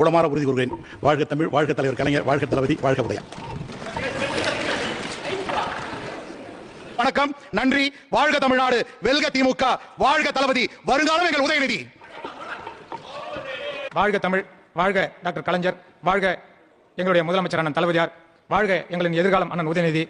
உளமாற உறுதி கூறுகிறேன். வாழ்க தமிழ் வாழ்க தலைவர் கலைஞர் வாழ்க தளபதி வாழ்க உதயா வணக்கம் நன்றி வாழ்க தமிழ்நாடு வெல்க திமுக வாழ்க தளபதி வருங்காலம் எங்கள் உதயநிதி. வாழ்க தமிழ் வாழ்க டாக்டர் கலைஞர் வாழ்க எங்களுடைய முதலமைச்சர் அண்ணன் தளபதியார் வாழ்க எங்களின் எதிர்காலம் அண்ணன் உதயநிதி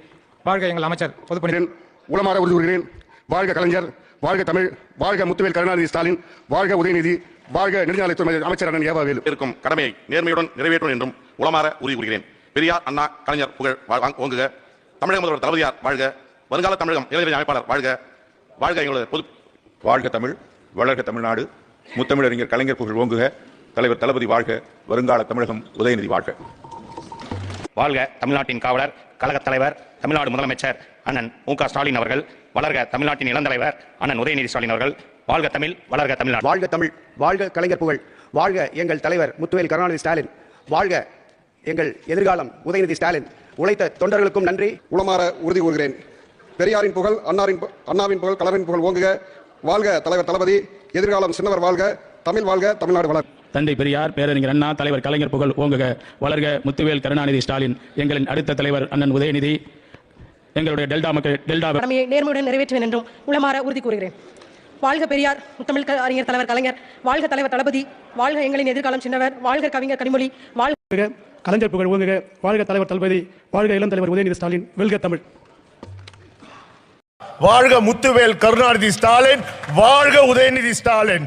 வாழ்க எங்கள் அமைச்சர் பொதுப்பணி உளமாற உறுதி கூறுகிறேன். வாழ்க கலைஞர் வாழ்க தமிழ் வாழ்க முத்துவேல் கருணாநிதி ஸ்டாலின் வாழ்க உதயநிதி வாழ்க நெடுஞ்சாலைத்துறை அமைச்சர் அண்ணன் ஏவாவேலு இருக்கும் கடமையை நேர்மையுடன் நிறைவேற்றும் என்றும் உளமாற உறுதி கூறுகிறேன். பெரியார் அண்ணா கலைஞர் புகழ் ஓங்குக. தமிழக முதல்வர் தளபதியார் வாழ்க. வருங்கால தமிழகம் இளைஞர் அமைப்பாளர் வாழ்க. வாழ்க எங்களது பொது வாழ்க தமிழ் வளர்க தமிழ்நாடு. முத்தமிழறிஞர் கலைஞர் புகழ் ஓங்குக. தலைவர் தளபதி வாழ்க. வருங்கால தமிழகம் உதயநிதி வாழ்க. வாழ்க தமிழ்நாட்டின் காவலர் கழகத் தலைவர் தமிழ்நாடு முதலமைச்சர் அண்ணன் மு க ஸ்டாலின் அவர்கள் வளர்க தமிழ்நாட்டின் இளந்தலைவர் அண்ணன் உதயநிதி ஸ்டாலின் அவர்கள் வாழ்க தமிழ் வளர்க தமிழ்நாடு. வாழ்க தமிழ் வாழ்க கலைஞர் புகழ் வாழ்க எங்கள் தலைவர் முத்துவேல் கருணாநிதி ஸ்டாலின் வாழ்க எங்கள் எதிர்காலம் உதயநிதி ஸ்டாலின். உழைத்த தொண்டர்களுக்கும் நன்றி. உளமாற உறுதி கூறுகிறேன். பெரியாரின் புகழ் அன்னாரின் அண்ணாவின் புகழ் கலரின் புகழ் ஓங்குக. வாழ்க தலைவர் தளபதி எதிர்காலம் சின்னவர் வாழ்க தமிழ் வாழ்க தமிழ்நாடு வளர். தந்தை பெரியார் பேரறிஞர் அண்ணா தலைவர் கலைஞர் புகழ் ஓங்குக. வளர்க முத்துவேல் கருணாநிதி ஸ்டாலின் எங்களின் அடுத்த தலைவர் அண்ணன் உதயநிதி. எங்களுடைய டெல்டா மக்கள் டெல்டா கடமையை நேர்மையுடன் நிறைவேற்றுவேன் என்றும் உளமாற உறுதி கூறுகிறேன். வாழ்க பெரியார் முத்தமிழ் க- அறிஞர் தலைவர் கலைஞர் வாழ்க தலைவர் தளபதி வாழ்க எங்களின் எதிர்காலம் சின்னவர் வாழ்க கவிஞர் கனிமொழி வாழ்க கலைஞர் புகழ் ஓங்குக வாழ்க தலைவர் தளபதி வாழ்க இளம் தலைவர் உதயநிதி ஸ்டாலின் வெல்க தமிழ். வாழ்க முத்துவேல் கருணாநிதி ஸ்டாலின் வாழ்க உதயநிதி ஸ்டாலின்.